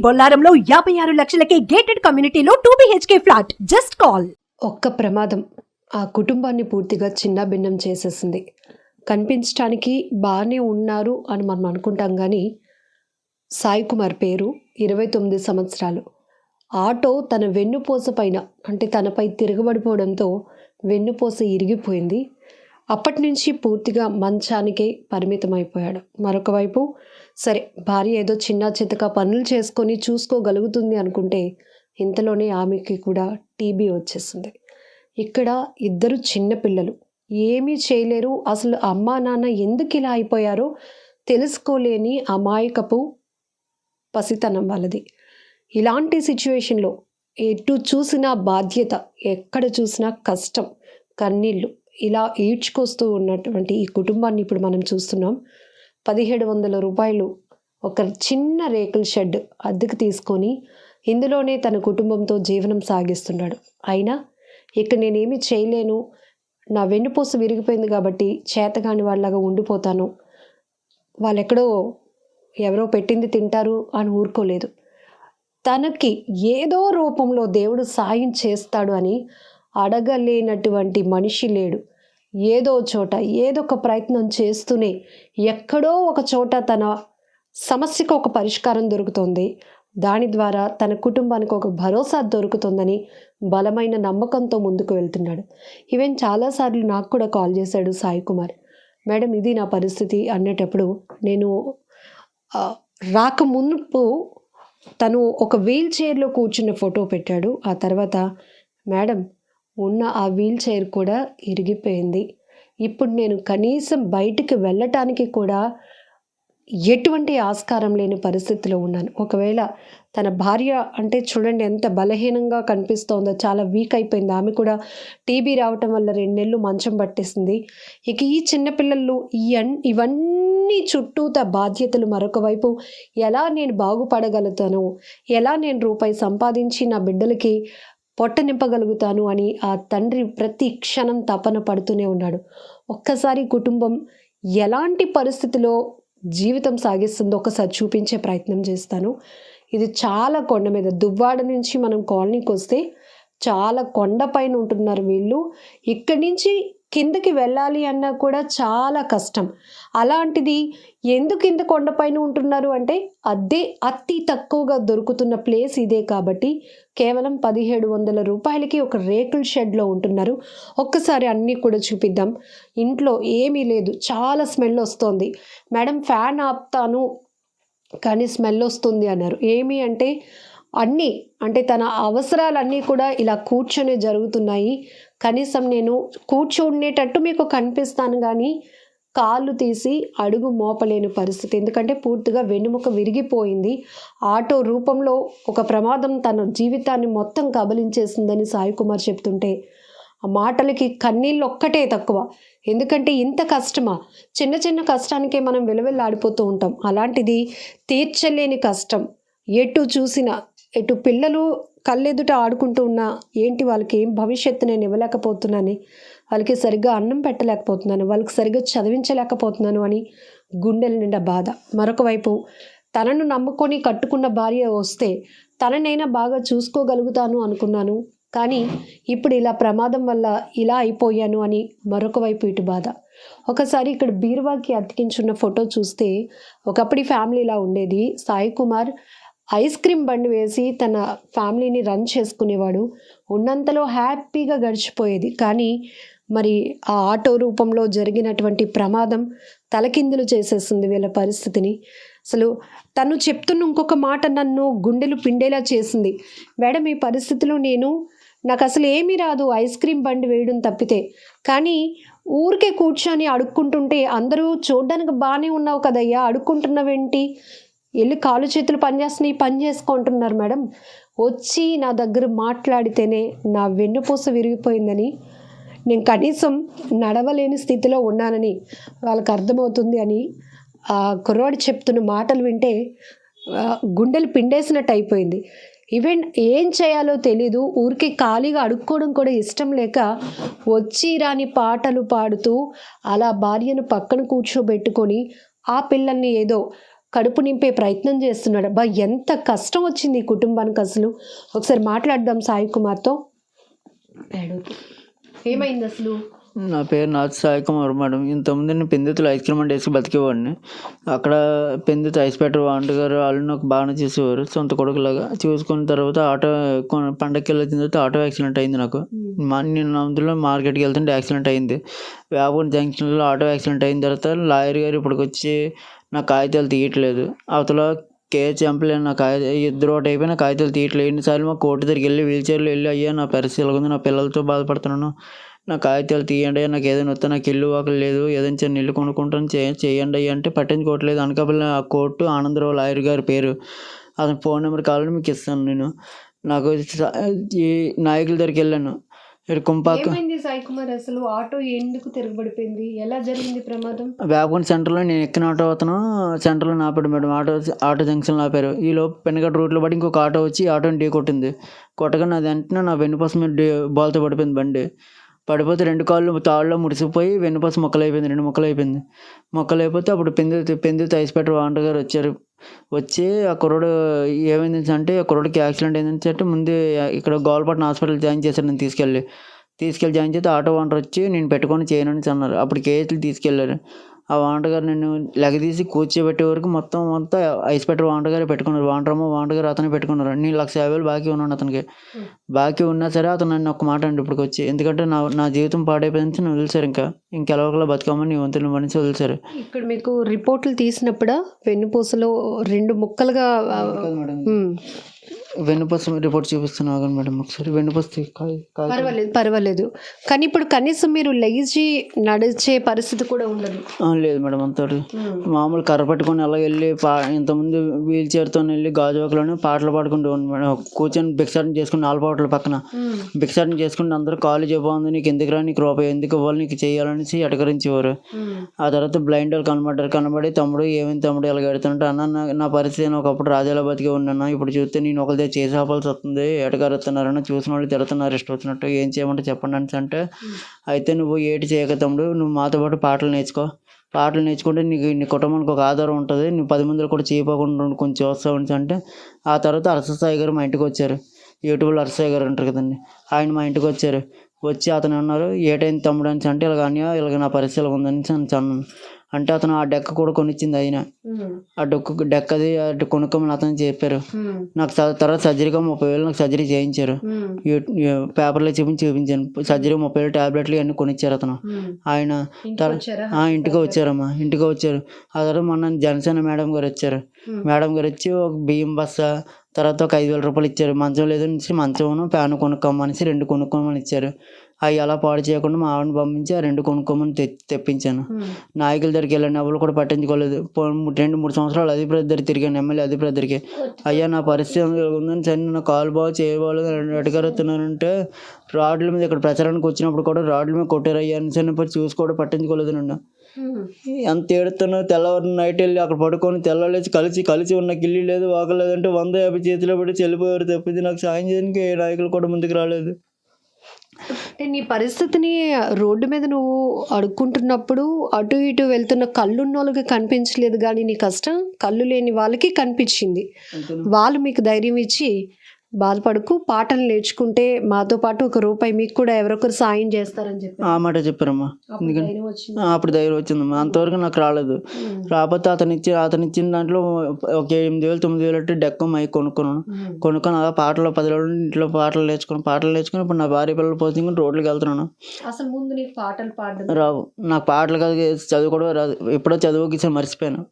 బొల్లారంలో యాభై ఆరు లక్షలకే గేటెడ్ కమ్యూనిటీలో two BHK flat just call ఒక్క ప్రమాదం. ఆ కుటుంబాన్ని పూర్తిగా చిన్నాభిన్నం చేసేసింది. కనిపించడానికి బాగానే ఉన్నారు అని మనం అనుకుంటాం కానీ సాయి కుమార్ పేరు ఇరవై తొమ్మిది సంవత్సరాలు. ఆటో తన వెన్నుపూస పైన అంటే తనపై తిరగబడిపోవడంతో వెన్నుపూస ఇరిగిపోయింది. అప్పటి నుంచి పూర్తిగా మంచానికే పరిమితం అయిపోయాడు మరొక వైపు సరే భార్య ఏదో చిన్న చితక పనులు చేసుకొని చూసుకోగలుగుతుంది అనుకుంటే ఇంతలోనే ఆమెకి కూడా టీబీ వచ్చేసింది. ఇక్కడ ఇద్దరు చిన్నపిల్లలు ఏమీ చేయలేరు. అసలు అమ్మా నాన్న ఎందుకు ఇలా అయిపోయారో తెలుసుకోలేని అమాయకపు పసితనం వాళ్ళది. ఇలాంటి సిచ్యువేషన్లో ఎటు చూసినా బాధ్యత ఎక్కడ చూసినా కష్టం కన్నీళ్ళు. ఇలా ఈడ్చుకొస్తూ ఉన్నటువంటి ఈ కుటుంబాన్ని ఇప్పుడు మనం చూస్తున్నాం. పదిహేడు వందల రూపాయలు ఒక చిన్న రేకుల షెడ్ అద్దెకు తీసుకొని ఇందులోనే తన కుటుంబంతో జీవనం సాగిస్తున్నాడు. అయినా ఇక్కడ నేనేమి చేయలేను. నా వెన్నుపూస విరిగిపోయింది కాబట్టి చేతగాని వాళ్ళలాగా ఉండిపోతాను. వాళ్ళెక్కడో ఎవరో పెట్టింది తింటారు అని ఊరుకోలేదు. తనకి ఏదో రూపంలో దేవుడు సాయం చేస్తాడు అని అడగలేనటువంటి మనిషి లేడు. ఏదో చోట ఏదో ఒక ప్రయత్నం చేస్తూనే ఎక్కడో ఒక చోట తన సమస్యకు ఒక పరిష్కారం దొరుకుతుంది. దాని ద్వారా తన కుటుంబానికి ఒక భరోసా దొరుకుతుందని బలమైన నమ్మకంతో ముందుకు వెళ్తున్నాడు. ఈవెన్ చాలాసార్లు నాకు కూడా కాల్ చేశాడు సాయి కుమార్. మేడం ఇది నా పరిస్థితి అనేటప్పుడు నేను రాక మునుపు తను ఒక వీల్ చైర్లో కూర్చున్న ఫోటో పెట్టాడు. ఆ తర్వాత మేడం ఉన్న ఆ వీల్ చైర్ కూడా ఇరిగిపోయింది. ఇప్పుడు నేను కనీసం బయటికి వెళ్ళటానికి కూడా ఎటువంటి ఆస్కారం లేని పరిస్థితిలో ఉన్నాను. ఒకవేళ తన భార్య అంటే చూడండి ఎంత బలహీనంగా కనిపిస్తోందో చాలా వీక్ అయిపోయింది. ఆమె కూడా టీబీ రావటం వల్ల రెండు నెలలు మంచం పట్టేసింది. ఇక ఈ చిన్నపిల్లలు ఈ ఇవన్నీ చుట్టూత బాధ్యతలు మరొక వైపు ఎలా నేను బాగుపడగలుగుతాను? ఎలా నేను రూపాయి సంపాదించి నా బిడ్డలకి పొట్ట నింపగలుగుతాను అని ఆ తండ్రి ప్రతి క్షణం తపన పడుతూనే ఉన్నాడు. ఒక్కసారి కుటుంబం ఎలాంటి పరిస్థితిలో జీవితం సాగిస్తుందో ఒకసారి చూపించే ప్రయత్నం చేస్తాను. ఇది చాలా కొండ మీద దువ్వాడ నుంచి మనం కాలనీకి వస్తే చాలా కొండపైన ఉంటున్నారు వీళ్ళు. ఇక్కడి నుంచి కిందకి వెళ్ళాలి అన్నా కూడా చాలా కష్టం. అలాంటిది ఎందుకు ఇంత కొండపైన ఉంటున్నారు అంటే అద్దె అతి తక్కువగా దొరుకుతున్న ప్లేస్ ఇదే కాబట్టి కేవలం పదిహేడు వందల రూపాయలకి ఒక రేకుల షెడ్లో ఉంటున్నారు. ఒక్కసారి అన్నీ కూడా చూపిద్దాం. ఇంట్లో ఏమీ లేదు. చాలా స్మెల్ వస్తుంది. మేడం ఫ్యాన్ ఆపుతాను కానీ స్మెల్ వస్తుంది అన్నారు. ఏమి అంటే అన్నీ అంటే తన అవసరాలన్నీ కూడా ఇలా కూర్చొని జరుగుతున్నాయి. కనీసం నేను కూర్చుండేటట్టు మీకు కనిపిస్తాను కానీ కాళ్ళు తీసి అడుగు మోపలేని పరిస్థితి. ఎందుకంటే పూర్తిగా వెన్నుముక విరిగిపోయింది. ఆటో రూపంలో ఒక ప్రమాదం తన జీవితాన్ని మొత్తం కబలించేసిందని సాయి కుమార్ చెప్తుంటే ఆ మాటలకి కన్నీళ్ళు ఒక్కటే తక్కువ. ఎందుకంటే ఇంత కష్టమా? చిన్న చిన్న కష్టానికే మనం విలువెల్లాడిపోతూ ఉంటాం. అలాంటిది తీర్చలేని కష్టం. ఎటు చూసినా ఎటు పిల్లలు కళ్ళెదుట ఆడుకుంటూ ఉన్నా ఏంటి వాళ్ళకి ఏం భవిష్యత్తు నేను ఇవ్వలేకపోతున్నాను? వాళ్ళకి సరిగ్గా అన్నం పెట్టలేకపోతున్నాను వాళ్ళకి సరిగ్గా చదివించలేకపోతున్నాను అని గుండెల నిండా బాధ. మరొక వైపు తనను నమ్ముకొని కట్టుకున్న భార్య వస్తే తననైనా బాగా చూసుకోగలుగుతాను అనుకున్నాను. కానీ ఇప్పుడు ఇలా ప్రమాదం వల్ల ఇలా అయిపోయాను అని మరొక వైపు ఇటు బాధ. ఒకసారి ఇక్కడ బీరువాకి అతికించున్న ఫోటో చూస్తే ఒకప్పటి ఫ్యామిలీ ఇలా ఉండేది సాయి కుమార్ ఐస్ క్రీమ్ బండి వేసి తన ఫ్యామిలీని రన్ చేసుకునేవాడు. ఉన్నంతలో హ్యాపీగా గడిచిపోయేది. కానీ మరి ఆ ఆటో రూపంలో జరిగినటువంటి ప్రమాదం తలకిందులు చేసేస్తుంది వీళ్ళ పరిస్థితిని. అసలు తను చెప్తున్న ఇంకొక మాట నన్ను గుండెలు పిండేలా చేసింది. మేడం ఈ పరిస్థితిలో నేను నాకు అసలు ఏమీ రాదు ఐస్ క్రీమ్ బండి వేయడం తప్పితే. కానీ ఊరికే కూర్చొని అడుక్కుంటుంటే అందరూ చూడ్డానికి బాగానే ఉన్నావు కదయ్యా అడుక్కుంటున్నావేంటి? వెళ్ళి కాలు చేతులు పనిచేస్తున్నాయి పని చేసుకుంటున్నారు మేడం. వచ్చి నా దగ్గర మాట్లాడితేనే నా వెన్నుపూస విరిగిపోయిందని నేను కనీసం నడవలేని స్థితిలో ఉన్నానని వాళ్ళకి అర్థమవుతుంది అని ఆ కుర్రాడు చెప్తున్న మాటలు వింటే గుండెలు పిండేసినట్టు అయిపోయింది. ఈవెన్ ఏం చేయాలో తెలీదు ఊరికి ఖాళీగా అడుక్కోవడం కూడా ఇష్టం లేక వచ్చి రాని పాటలు పాడుతూ అలా భార్యను పక్కన కూర్చోబెట్టుకొని ఆ పిల్లల్ని ఏదో కడుపు నింపే ప్రయత్నం చేస్తున్నాడు. అబ్బా ఎంత కష్టం వచ్చింది ఈ కుటుంబానికి అసలు. ఒకసారి మాట్లాడదాం సాయి కుమార్తో. ఏమైంది అసలు? నా పేరు నాథ్ సాయి కుమార్ మేడం. ఇంతకుముందు నేను పెందుతులు ఐస్ క్రీమ్ అండ్ వేసి బతికేవాడిని. అక్కడ పెందుతు ఐస్ పెట్టర్. వాంట గారు వాళ్ళు నాకు బాగానే చూసేవారు. సొంత కొడుకులాగా. చూసుకున్న తర్వాత ఆటో కొన- పండగకి వెళ్ళిన తర్వాత ఆటో యాక్సిడెంట్ అయింది నాకు. మా నేను అందులో మార్కెట్కి వెళ్తుంటే యాక్సిడెంట్ అయింది. వేపూర్ జంక్షన్లో ఆటో యాక్సిడెంట్ అయిన తర్వాత లాయర్ గారు ఇప్పటికి వచ్చి నా కాగితాలు తీయట్లేదు. అవతల కేసు చంపలేను నా కాగిత ఇద్దరు ఒకటి అయిపోయి నా కాగితాలు తీయట్లేదు. ఎన్నిసార్లు మా కోర్టు దగ్గరికి వెళ్ళి వీల్చైర్లో వెళ్ళి అయ్యా నా పరిస్థితి ఇలా ఉంది? నా పిల్లలతో బాధపడుతున్నాను. నా కాగితాలు తీయండి నాకు ఏదైనా వస్తే నాకు ఇల్లు వాకలు లేదు. ఏదైనా చిన్న ఇల్లు కొనుక్కుంటాను చే చేయండి అయ్యా అంటే పట్టించుకోవట్లేదు. అనకాపల్లి ఆ కోర్టు ఆనందరావు లాయర్ గారి పేరు. అతని ఫోన్ నెంబర్ కావాలని మీకు ఇస్తాను నేను. నాకు ఈ నాయకుల దగ్గరికి వెళ్ళాను. ఇక్కడ కుంపాక. ఏమైంది సాయి కుమార్? అసలు ఆటో ఎందుకు తిరగబడిపోయింది? ఎలా జరిగింది ప్రమాదం? వేపకొండ సెంటర్లో నేను ఎక్కిన ఆటో అతను సెంటర్లో ఆపాడు మేడం. ఆటో ఆటో జంక్షన్లో ఆపారు. ఈ లోపు పెనగట్ట రూట్లో పడి ఇంకొక ఆటో వచ్చి ఆటోని ఢీ కొట్టింది. కొట్టగా నా వెంటనే నా వెన్నుపూస బాల్తో పడిపోయింది బండి. పడిపోతే రెండు కాళ్ళు తాళ్ళలో ముడిసిపోయి వెన్నుపూస మొక్కలు అయిపోయింది రెండు మొక్కలు అయిపోయింది మొక్కలు అయిపోతే అప్పుడు పెందు పెందు ఐస్ పెట్టర్. గారు వచ్చారు. వచ్చి ఆ కుర్రోడు ఏమైంది అంటే ఆ కుర్రోడికి యాక్సిడెంట్ అయిందని అంటే ముందు ఇక్కడ గోల్పట్నం హాస్పిటల్ జాయిన్ చేశారు నేను తీసుకెళ్ళి. తీసుకెళ్ళి జాయిన్ చేస్తే ఆటో వాంటర్ వచ్చి నేను పెట్టుకొని చేయను అని అన్నారు. అప్పుడు కేసులు తీసుకెళ్ళారు. ఆ వాంట గారు నేను లెగదీసి కూర్చోబెట్టే వరకు మొత్తం మొత్తం ఐస్ పెట్టర్. గారు పెట్టుకున్నారు. వాంటరమ్మ వాంట గారు అతనే పెట్టుకున్నారు. నేను లక్ష యాభై వేలు బాకీ ఉన్నాను అతనికి. బాకీ ఉన్నా సరే అతను నన్ను ఒక మాట అండి ఇప్పటికి వచ్చి. ఎందుకంటే నా నా జీవితం పాడైపోయింది నన్ను వదిలేశారు ఇంకా. ఇంకెలవకలా బతుకమ్మని నీ వంతులు మనిషి వదిలేశారు. ఇక్కడ మీకు రిపోర్ట్లు తీసినప్పుడు? వెన్నుపూసలో రెండు ముక్కలుగా మేడం. వెన్నుపూస రిపోర్ట్ చూపిస్తున్నాను ఆగండి మేడం ఒకసారి వెన్నుపూస పర్వాలేదు పర్వాలేదు. కానీ ఇప్పుడు కనీసం మీరు లేచి నడిచే పరిస్థితి కూడా ఉండదు. లేదు మేడం అంతటి మామూలు కర్ర పట్టుకొని అలా వెళ్ళి పా ఇంతకుముందు వీల్ చైర్తో వెళ్ళి గాజువాకలోనే పాటలు పాడుకుంటూ ఉన్నాను మేడం. కూర్చొని భిక్షాటన చేసుకుని నాలుపాటల పక్కన. భిక్షాటన చేసుకుంటే అందరూ కాలేజ్ బాగుంది నీకు ఎందుకు రా నీకు రూపాయి ఎందుకు ఇవ్వాలి నీకు చేయాలనేసి ఎటకరించేవారు ఆ తర్వాత బ్లైండ్ వాళ్ళు కనబడ్డారు కనబడి తమ్ముడు ఏమైంది తమ్ముడు ఇలా కడుతుంటే అన్న నా- పరిస్థితి నేను ఒకప్పుడు రాజాల బతికి ఉన్నాను. ఇప్పుడు చూస్తే నేను ఒకరిదే చేసి ఆపాల్సి వస్తుంది. ఎటకరుతున్నారని చూసిన వాళ్ళు తిడుతున్నారు. ఇష్టం వచ్చినట్టు ఏం చేయమంటే చెప్పండి అని అంటే అయితే నువ్వు ఏటి చేయక తమ్ముడు నువ్వు మాతో పాటు పాటలు నేర్చుకో. పాటలు నేర్చుకుంటే నీకు నీ కుటుంబానికి ఒక ఆధారం ఉంటుంది. నువ్వు పది మందిలో కూడా చేయపోకుండా ఉండు, కొంచెం చూస్తావు అని అంటే ఆ తర్వాత అరససాయి గారు మా ఇంటికి వచ్చారు. యూట్యూబ్లో అరసయ్య గారు ఉంటారు కదండి. ఆయన మా ఇంటికి వచ్చారు. వచ్చి అతను అన్నారు ఏటైంది తమ్ముడు అని అంటే ఇలాగ అన్యా ఇలాగ నా పరిస్థితి ఉందని అని అన్నాను అంటే అతను ఆ డెక్క కూడా కొనిచ్చింది ఆయన. ఆ డొక్కు డెక్క అది అటు కొనుక్కోమని అతను చెప్పారు. నాకు తర్వాత సర్జరీగా ముప్పై వేలు నాకు సర్జరీ చేయించారు. పేపర్లో చూపించి చూపించాను. సర్జరీ ముప్పై వేలు టాబ్లెట్లు ఇవన్నీ కొనిచ్చారు అతను. ఆయన ఇంటికి వచ్చారమ్మా. ఇంటికి వచ్చారు. ఆ తర్వాత మొన్న జనసేన మేడం గారు వచ్చారు. మేడం గారు వచ్చి ఒక బియ్యం బస్తా తర్వాత ఒక ఐదు వేల రూపాయలు ఇచ్చారు. మంచం లేదు నుంచి మంచం ఫ్యాన్ కొనుక్కోమనేసి రెండు కొనుక్కోమని ఇచ్చారు. అవి అలా పాడు చేయకుండా మా ఆవిడని పంపించి ఆ రెండు కొనుక్కోమని తె తెప్పించాను. నాయకుల దగ్గరికి వెళ్ళాను ఎవరు కూడా పట్టించుకోలేదు. రెండు మూడు సంవత్సరాలు అధిపతి దగ్గర తిరిగాను ఎమ్మెల్యే అధిపతి దగ్గరికి. అయ్యా నా పరిస్థితి ఉందని సరే నా కాలు బాగు చేయబాలేదు అడగరుతున్నానంటే రాడ్ల మీద ఇక్కడ ప్రచారానికి వచ్చినప్పుడు కూడా రాడ్ల మీద కొట్టారు అయ్యా అని సరే చూసి కూడా పట్టించుకోలేదు నన్ను. ఎంత ఏడుతున్నా తెల్లవారు నైట్ వెళ్ళి అక్కడ పడుకొని తెల్లలేసి కలిసి కలిసి ఉన్న గిల్లి లేదు వాకలేదు అంటే వంద యాభై చేతిలో పెట్టి చెల్లిపోయారు తప్పింది నాకు సాయం చేయడానికి ఏ నాయకులు కూడా ముందుకు రాలేదు. అంటే నీ పరిస్థితిని రోడ్డు మీద నువ్వు అడుక్కుంటున్నప్పుడు అటు ఇటు వెళ్తున్న కళ్ళున్న వాళ్ళకి కనిపించలేదు కానీ నీ కష్టం కళ్ళు లేని వాళ్ళకి కనిపించింది. వాళ్ళు మీకు ధైర్యం ఇచ్చి బాధపడకు పాటలు నేర్చుకుంటే మాతో పాటు ఒక రూపాయి మీకు కూడా ఎవరొకరు సాయం చేస్తారని చెప్పి. ఆ మాట చెప్పారమ్మా. అప్పుడు ధైర్యం వచ్చింది? ఆ, అప్పుడు ధైర్యం వచ్చిందమ్మా. అంతవరకు నాకు రాలేదు. రాకపోతే అతను ఇచ్చి అతను ఇచ్చిన దాంట్లో ఒక ఎనిమిది వేలు తొమ్మిది వేలు అంటే డెక్క మైక్ కొనుక్కున్నాను. కొనుక్కొని అలా పాటలు పది రోజులు ఇంట్లో పాటలు నేర్చుకుని పాటలు నేర్చుకుని ఇప్పుడు నా భార్య పిల్లలు పోతుంది రోడ్లకు వెళ్తున్నాను. అసలు ముందు నీకు పాటలు పాడడం? రావు. నాకు పాటలు కాదు చదువు కూడా రాదు. ఎప్పుడో చదువుకి మర్చిపోయాను.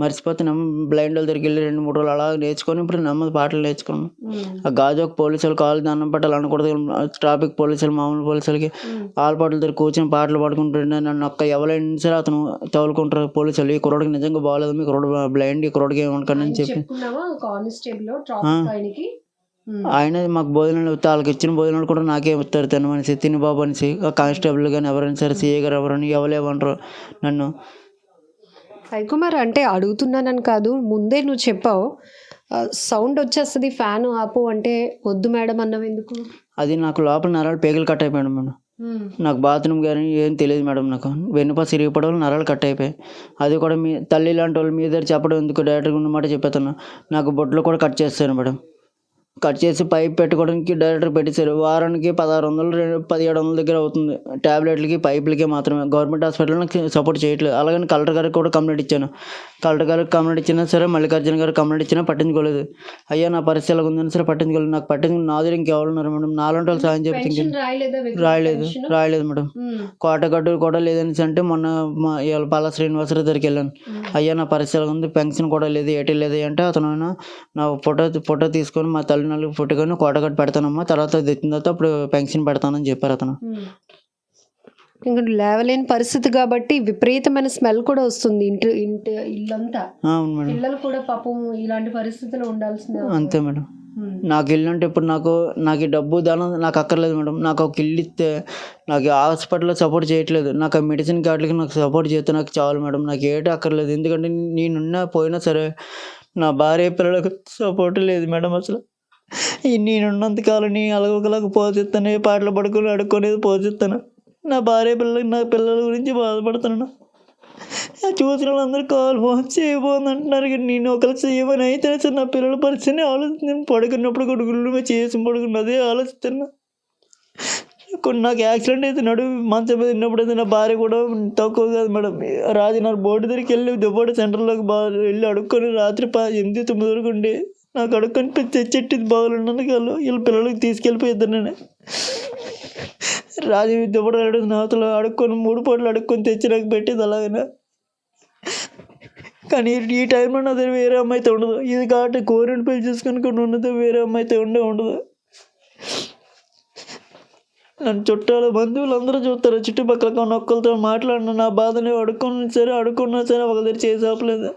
మర్చిపోతే నమ్మ బ్లైండ్ వాళ్ళ దగ్గరికి వెళ్ళి రెండు మూడు రోజులు అలా నేర్చుకొని ఇప్పుడు నెమ్మది పాటలు నేర్చుకున్నాను. ఆ గాజోక్ పోలీసులు కాలు దండం పెట్టాలి అనకూడదు ట్రాఫిక్ పోలీసులు మామూలు పోలీసులకి ఆల్పాటల దగ్గర కూర్చొని పాటలు పాడుకుంటుంటే నన్ను ఒక్క ఎవరైనా సరే అతను తగులుకుంటారు పోలీసులు. ఈ కుర్రోడికి నిజంగా బాగాలేదు. మీ కుర్రోడు బ్లైండ్ ఈ కుర్రోడికి ఏమనుకోండి అని చెప్పి ఆయన మాకు భోజనాలు వాళ్ళకి ఇచ్చిన భోజనాలు కూడా నాకే ఇస్తారు. తిన మనిషి తిని బాబు అనేసి కానిస్టేబుల్ కానీ ఎవరైనా సరే సీఏ గారు ఎవరైనా ఎవరేమంటారు నన్ను. సాయికుమార్ అంటే అడుగుతున్నానని కాదు ముందే నువ్వు చెప్పావు. సౌండ్ వచ్చేస్తుంది ఫ్యాన్ ఆపు అంటే వద్దు మేడం అన్నవి ఎందుకు? అది నాకు లోపల నరాలు పేగులు కట్ అయిపోయాడు మేడం. నాకు బాత్రూమ్ కానీ ఏం తెలియదు మేడం నాకు. వెన్నుపా సిరిగిపోవడం నరాలు కట్ అయిపోయాయి. అది కూడా మీ తల్లి లాంటి వాళ్ళు మీ దగ్గర చెప్పడం ఎందుకు? డైరెక్ట్గా ఉన్నమాట చెప్పేస్తాను నాకు బొట్లు కూడా కట్ చేస్తాను మేడం. కట్ చేసి పైప్ పెట్టుకోవడానికి డైరెక్టర్ పెట్టేశారు. వారానికి పదహారు వందలు రెండు పదిహేడు వందల దగ్గర అవుతుంది. ట్యాబ్లెట్లకి పైపులకి మాత్రమే. గవర్నమెంట్ హాస్పిటల్ నాకు సపోర్ట్ చేయట్లేదు. అలాగని కలెక్టర్ గారికి కూడా కంప్లైంట్ ఇచ్చాను. కలెక్టర్ గారికి కంప్లైంట్ ఇచ్చినా సరే మల్లికార్జున గారికి కంప్లైంట్ ఇచ్చినా పట్టించుకోలేదు. అయ్యా నా పరిస్థితి ఎలా ఉందని సరే పట్టించుకోలేదు. నాకు పట్టించుకుని నా దగ్గర ఇంకెవరు ఉన్నారు మేడం? నాలుగు వాళ్ళు సాయం ఇంకేం? రాయలేదు రాయలేదు. మేడం. కోటగడ్డు కూడా లేదని అంటే మొన్న మా ఇవాళ పాల శ్రీనివాసరావు దగ్గరికి వెళ్ళాను. అయ్యా నా పరిస్థితి ఎలా ఉంది పెన్షన్ కూడా లేదు ఏటీ లేదు అంటే అతను నా ఫోటో ఫోటో తీసుకొని మా తల్లిదండ్రులకు ఫోటోకొని కోటగడ్డు పెడతానమ్మా. తర్వాత తెచ్చిన తర్వాత అప్పుడు పెన్షన్ పెడతానని చెప్పారు అతను. ఇంకా లేవలేని పరిస్థితి కాబట్టి విపరీతమైన స్మెల్ కూడా వస్తుంది ఇంటి ఇంటి ఇల్లంతా. అవును మేడం. పిల్లలు కూడా పాపం ఇలాంటి పరిస్థితుల్లో ఉండాల్సిందే అంతే మేడం. నాకు ఇల్లు అంటే ఇప్పుడు నాకు నాకు ఈ డబ్బు ధనం నాకు అక్కర్లేదు మేడం. నాకు ఒక ఇల్లు ఇస్తే నాకు హాస్పిటల్లో సపోర్ట్ చేయట్లేదు. నాకు ఆ మెడిసిన్ కార్డులకి నాకు సపోర్ట్ చేస్తే నాకు చాలు మేడం. నాకు ఏటి అక్కర్లేదు. ఎందుకంటే నేనున్నా పోయినా సరే నా భార్య పిల్లలకు సపోర్ట్ లేదు మేడం అసలు. నేనున్నంత కాలం నీ అలగొకలకు పోషిస్తాను ఏ పాటలు పడుకొని అడుక్కునేది పోషిస్తాను నా భార్య పిల్లలకి నా పిల్లల గురించి బాధపడుతున్నాను. చూసిన వాళ్ళందరూ కాల్ ఫోన్ చేయబోదు అంటున్నారు కానీ నేను ఒకరు చేయమని అయితే సార్ నా పిల్లల పరిస్థితిని ఆలోచించి నేను పడుకున్నప్పుడు కొడుకులు చేసి పడుకున్న అదే ఆలోచిస్తున్నా. కొన్ని నాకు యాక్సిడెంట్ అయితే నడు మంచం మీద ఉన్నప్పుడు అయితే నా భార్య కూడా తక్కువ కాదు మేడం. రాజునగర్ బోర్డు దగ్గరికి వెళ్ళి దుబ్బాడు సెంటర్లోకి బాగా వెళ్ళి అడుక్కొని రాత్రి ప ఎనిమిది తొమ్మిది వరకు ఉండి నాకు అడుక్కొని పె- తెచ్చెట్టింది బాగులున్నందుకు వాళ్ళు వీళ్ళ పిల్లలకి తీసుకెళ్ళిపోయిద్దరు నేను రాజు దుబ్బడు అడుగు నాతలో అడుక్కొని మూడు పూటలు అడుక్కొని తెచ్చి నాకు పెట్టేది అలాగనే? కానీ ఈ టైంలో నా దగ్గర వేరే అమ్మాయితో ఉండదు. ఇది కాబట్టి కోరిని పెళ్ళి చేసుకుని కొన్ని ఉన్నది వేరే అమ్మాయితో ఉండే ఉండదు. నన్ను చుట్టాలు బంధువులు అందరూ చూస్తారు. చుట్టుపక్కల కొన్ని ఒక్కరితో మాట్లాడిన నా బాధని అడుక్కున్నా సరే అడుక్కున్నా సరే ఒక దగ్గర చేసి ఆపలేదు.